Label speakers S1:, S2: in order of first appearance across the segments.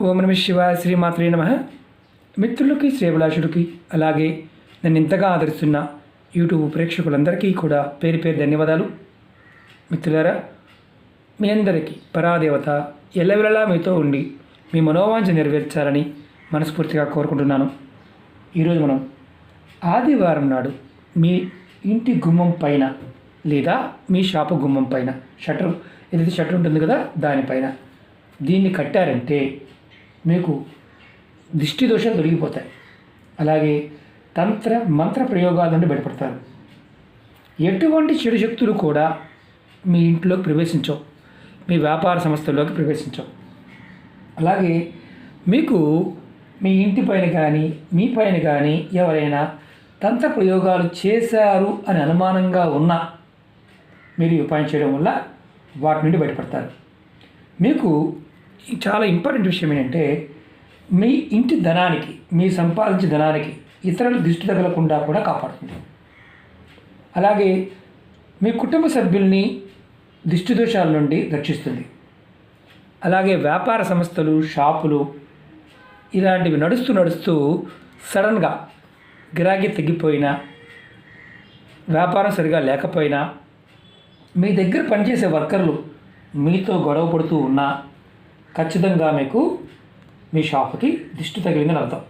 S1: ఓం నమ శివాయ శ్రీమాత్రే నమ. మిత్రులకి శ్రేభిలాషుడికి అలాగే నన్ను ఇంతగా ఆదరిస్తున్న యూట్యూబ్ ప్రేక్షకులందరికీ కూడా పేరు పేరు ధన్యవాదాలు. మిత్రులారా మీ అందరికీ పరాదేవత ఎల్లవెల్లలా మీతో ఉండి మీ మనోవాంఛ నెరవేర్చాలని మనస్ఫూర్తిగా కోరుకుంటున్నాను. ఈరోజు మనం ఆదివారం నాడు మీ ఇంటి గుమ్మం పైన లేదా మీ షాపు గుమ్మం పైన షట్టర్ ఏదైతే షట్టర్ ఉంటుంది కదా దానిపైన దీన్ని కట్టారంటే మీకు దిష్టి దోషాలు తొలగిపోతాయి. అలాగే తంత్ర మంత్ర ప్రయోగాల నుండి బయటపడతారు. ఎటువంటి చెడు శక్తులు కూడా మీ ఇంట్లోకి ప్రవేశించవు. మీ వ్యాపార సంస్థల్లోకి ప్రవేశించవు. అలాగే మీకు మీ ఇంటి పైన కానీ మీ పైన కానీ ఎవరైనా తంత్ర ప్రయోగాలు చేశారు అని అనుమానంగా ఉన్నా మీరు ఉపాయం చేయడం వల్ల వాటి నుండి బయటపడతారు. మీకు చాలా ఇంపార్టెంట్ విషయం ఏంటంటే మీ ఇంటి ధనానికి మీ సంపాదించే ధనానికి ఇతరుల దృష్టి తగలకుండా కూడా కాపాడుతుంది. అలాగే మీ కుటుంబ సభ్యుల్ని దిష్టి దోషాల నుండి రక్షిస్తుంది. అలాగే వ్యాపార సంస్థలు షాపులు ఇలాంటివి నడుస్తూ నడుస్తూ సడన్గా గిరాకీ తగ్గిపోయినా వ్యాపారం సరిగా లేకపోయినా మీ దగ్గర పనిచేసే వర్కర్లు మీతో గొడవ పడుతూ ఉన్నా ఖచ్చితంగా మీకు మీ షాపుకి దిష్టి తగిలిందని అర్థం.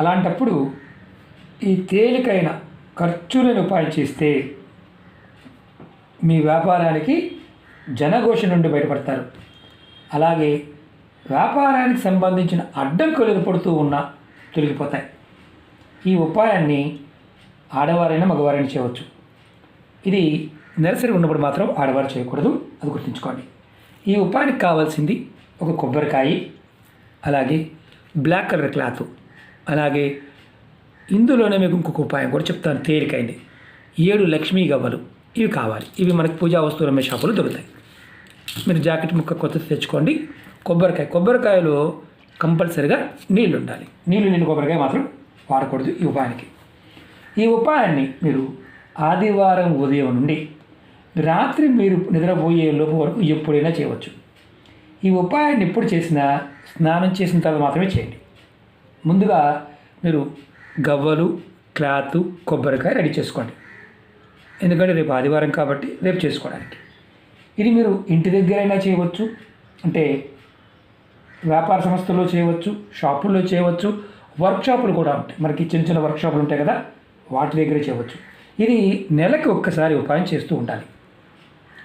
S1: అలాంటప్పుడు ఈ తేలికైన ఖర్చు లేని ఉపాయం చేస్తే మీ వ్యాపారానికి జనఘోష నుండి బయటపడతారు. అలాగే వ్యాపారానికి సంబంధించిన అడ్డంకులు ఏర్పడుతూ ఉన్నా తొలగిపోతాయి. ఈ ఉపాయాన్ని ఆడవారైనా మగవారైనా చేయవచ్చు. ఇది నెలసరి ఉన్నప్పుడు మాత్రం ఆడవారు చేయకూడదు. అది గుర్తుంచుకోండి. ఈ ఉపాధికి కావాల్సింది ఒక కొబ్బరికాయ అలాగే బ్లాక్ కలర్ క్లాత్ అలాగే ఇందులోనే మీకు ఇంకొక ఉపాయం కూడా చెప్తాను తేలికైంది. ఏడు లక్ష్మీ గవ్వలు ఇవి కావాలి. ఇవి మనకి పూజా వస్తువులు అమ్మే షాపులో దొరుకుతాయి. మీరు జాకెట్ ముక్క కొత్తది తెచ్చుకోండి. కొబ్బరికాయ కొబ్బరికాయలో కంపల్సరిగా నీళ్ళు ఉండాలి. నీళ్ళు లేని కొబ్బరికాయ మాత్రం వాడకూడదు ఈ ఉపాయానికి. ఈ ఉపాయాన్ని మీరు ఆదివారం ఉదయం నుండి రాత్రి మీరు నిద్రపోయే లోపు వరకు ఎప్పుడైనా చేయవచ్చు. ఈ ఉపాయాన్ని ఎప్పుడు చేసినా స్నానం చేసిన తర్వాత మాత్రమే చేయండి. ముందుగా మీరు గవ్వలు క్లాత్ కొబ్బరికాయ రెడీ చేసుకోండి. ఎందుకంటే రేపు ఆదివారం కాబట్టి రేపు చేసుకోవడానికి. ఇది మీరు ఇంటి దగ్గరైనా చేయవచ్చు. అంటే వ్యాపార సంస్థల్లో చేయవచ్చు షాపుల్లో చేయవచ్చు వర్క్షాపులు కూడా ఉంటాయి. మనకి చిన్న చిన్న వర్క్షాపులు ఉంటాయి కదా వాటి దగ్గర చేయవచ్చు. ఇది నెలకి ఒక్కసారి ఉపాయం చేస్తూ ఉండాలి.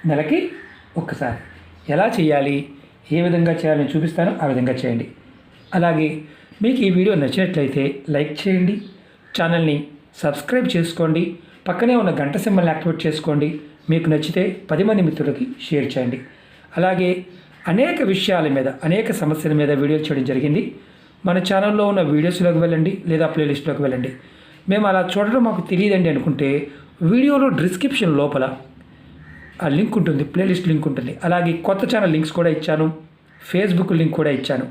S1: నెలకి ఒక్కసారి. ఎలా చేయాలి? ఏ విధంగా చేయాలని చూపిస్తానో. ఆ విధంగా చేయండి. అలాగే మీకు ఈ వీడియో నచ్చినట్లయితే లైక్ చేయండి. ఛానల్ని సబ్స్క్రైబ్ చేసుకోండి. పక్కనే ఉన్న గంట సింబల్ని యాక్టివేట్ చేసుకోండి. మీకు నచ్చితే పది మంది మిత్రులకి షేర్ చేయండి. అలాగే అనేక విషయాల మీద అనేక సమస్యల మీద వీడియో చేయడం జరిగింది. మన ఛానల్లో ఉన్న వీడియోస్లోకి వెళ్ళండి లేదా ప్లేలిస్ట్లోకి వెళ్ళండి. మేము అలా చూడడం మాకు తెలియదండి అనుకుంటే వీడియోలో డిస్క్రిప్షన్ లోపల ఆ లింక్ ఉంటుంది ప్లేలిస్ట్ లింక్ ఉంటుంది. అలాగే కొత్త ఛానల్ లింక్స్ కూడా ఇచ్చాను ఫేస్బుక్ లింక్ కూడా ఇచ్చాను.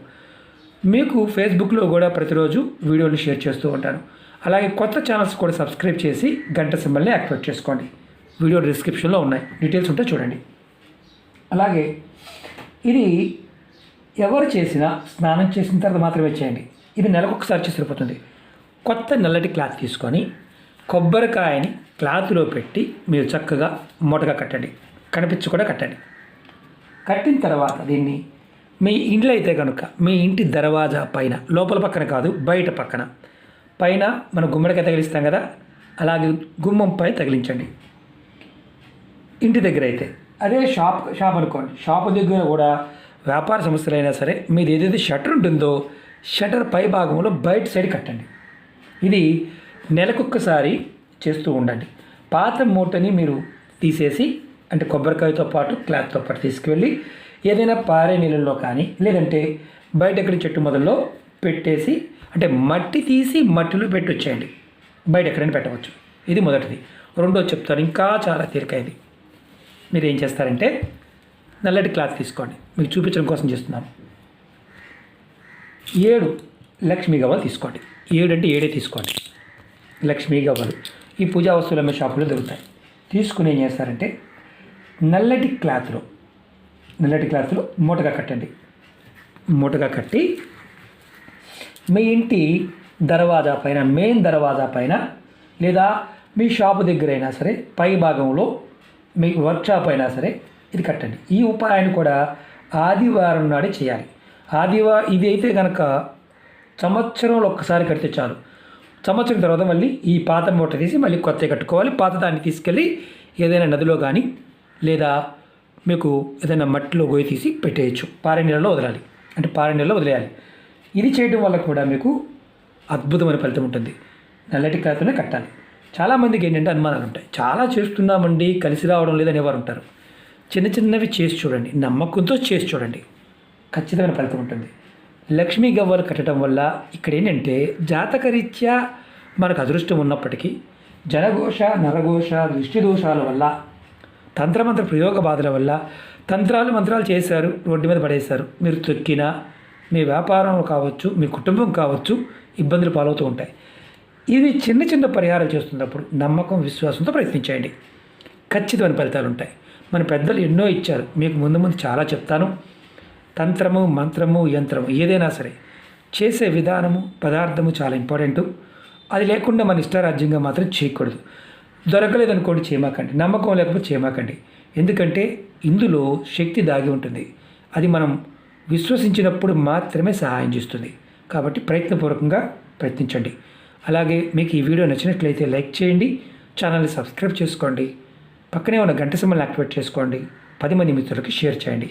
S1: మీకు ఫేస్బుక్లో కూడా ప్రతిరోజు వీడియోలు షేర్ చేస్తూ ఉంటాను. అలాగే కొత్త ఛానల్స్ కూడా సబ్స్క్రైబ్ చేసి గంట సింబల్ని యాక్టివేట్ చేసుకోండి. వీడియో డిస్క్రిప్షన్లో ఉన్నాయి. డీటెయిల్స్ ఉంటే చూడండి. అలాగే ఇది ఎవరు చేసినా స్నానం చేసిన తర్వాత మాత్రమే చేయండి. ఇది నెలకొకసారి చేసి సరిపోతుంది. కొత్త నల్లటి క్లాత్ తీసుకొని కొబ్బరికాయని క్లాత్లో పెట్టి మీరు చక్కగా మూటగా కట్టండి. కనిపించి కూడా కట్టండి. కట్టిన తర్వాత దీన్ని మీ ఇంట్లో అయితే కనుక మీ ఇంటి దర్వాజా పైన లోపల పక్కన కాదు బయట పక్కన. పైన మన గుమ్మడికాయ తగిలిస్తాం కదా అలాగే గుమ్మం పై తగిలించండి. ఇంటి దగ్గర అయితే. అదే షాప్ షాప్ అనుకోండి. షాప్ దగ్గర కూడా వ్యాపార సంస్థలైనా సరే మీది ఏదైతే షటర్ ఉంటుందో షటర్ పై భాగంలో బయట సైడ్ కట్టండి. ఇది నెలకొక్కసారి చేస్తూ ఉండండి. పాత మూటని మీరు తీసేసి అంటే కొబ్బరికాయతో పాటు క్లాత్తో పాటు తీసుకువెళ్ళి ఏదైనా పారే నీళ్ళల్లో కానీ లేదంటే బయట ఎక్కడ చెట్టు మొదల్లో పెట్టేసి అంటే మట్టి తీసి మట్టిలో పెట్టొచ్చేయండి. బయట ఎక్కడైనా పెట్టవచ్చు. ఇది మొదటిది. రెండో చెప్తాను ఇంకా చాలా తేలికైంది. మీరు ఏం చేస్తారంటే నల్లటి క్లాత్ తీసుకోండి. మీకు చూపించడం కోసం చేస్తున్నాను. ఏడు లక్ష్మీ గవ్వలు తీసుకోండి. ఏడు అంటే ఏడే తీసుకోండి. లక్ష్మీ గవ్వలు. ఈ పూజా వస్తువులు అమ్మే షాపులో దొరుకుతాయి. తీసుకుని ఏం చేస్తారంటే నల్లటి క్లాత్లో నల్లటి క్లాత్లో మూటగా కట్టండి. మూటగా కట్టి మీ ఇంటి దర్వాజా పైన మెయిన్ దర్వాజా పైన లేదా మీ షాపు దగ్గర అయినా సరే పై భాగంలో మీ వర్క్షాప్ అయినా సరే ఇది కట్టండి. ఈ ఉపాయాన్ని కూడా ఆదివారం నాడే చేయాలి. ఆదివారం ఇది అయితే కనుక సంవత్సరంలో ఒక్కసారి కడితే చాలు. సంవత్సరం తర్వాత మళ్ళీ ఈ పాత మూట తీసి మళ్ళీ కొత్త కట్టుకోవాలి. పాత దాన్ని తీసుకెళ్ళి ఏదైనా నదిలో కానీ లేదా మీకు ఏదైనా మట్టిలో గోయి తీసి పెట్టేయచ్చు. పారే నీళ్ళలో వదలాలి. అంటే పారే నీళ్ళలో వదిలేయాలి. ఇది చేయడం వల్ల కూడా మీకు అద్భుతమైన ఫలితం ఉంటుంది. నల్లటి క్లాత్తోనే కట్టాలి. చాలామందికి ఏంటంటే అనుమానాలు ఉంటాయి. చాలా చేస్తున్నామండి కలిసి రావడం లేదని వారు ఉంటారు. చిన్న చిన్నవి చేసి చూడండి. నమ్మకంతో చేసి చూడండి. ఖచ్చితమైన ఫలితం ఉంటుంది. లక్ష్మీ గవ్వలు కట్టడం వల్ల ఇక్కడ ఏంటంటే జాతకరీత్యా మనకు అదృష్టం ఉన్నప్పటికీ జనఘోష నరఘోష దృష్టి దోషాల వల్ల తంత్రమంత్ర ప్రయోగ బాధల వల్ల తంత్రాలు మంత్రాలు చేశారు రోడ్డు మీద పడేశారు. మీరు తొక్కినా మీ వ్యాపారం కావచ్చు మీ కుటుంబం కావచ్చు ఇబ్బందులు పాలవుతూ ఉంటాయి. ఇవి చిన్న చిన్న పరిహారాలు చేస్తున్నప్పుడు నమ్మకం విశ్వాసంతో ప్రయత్నించండి. ఖచ్చితమైన ఫలితాలు ఉంటాయి మన పెద్దలు ఎన్నో ఇచ్చారు. మీకు ముందు ముందు చాలా చెప్తాను. తంత్రము మంత్రము యంత్రము ఏదైనా సరే చేసే విధానము పదార్థము చాలా ఇంపార్టెంట్. అది లేకుండా మన ఇష్టారాజ్యంగా మాత్రం చేయకూడదు. దొరకలేదు అనుకోండి చేయమాకండి నమ్మకం లేకపోతే చేయమాకండి ఎందుకంటే ఇందులో శక్తి దాగి ఉంటుంది. అది మనం విశ్వసించినప్పుడు మాత్రమే సహాయం చేస్తుంది. కాబట్టి ప్రయత్నపూర్వకంగా ప్రయత్నించండి. అలాగే మీకు ఈ వీడియో నచ్చినట్లయితే లైక్ చేయండి. ఛానల్ని సబ్స్క్రైబ్ చేసుకోండి. పక్కనే ఉన్న గంట సింబల్ని యాక్టివేట్ చేసుకోండి. పది మంది మిత్రులకి షేర్ చేయండి.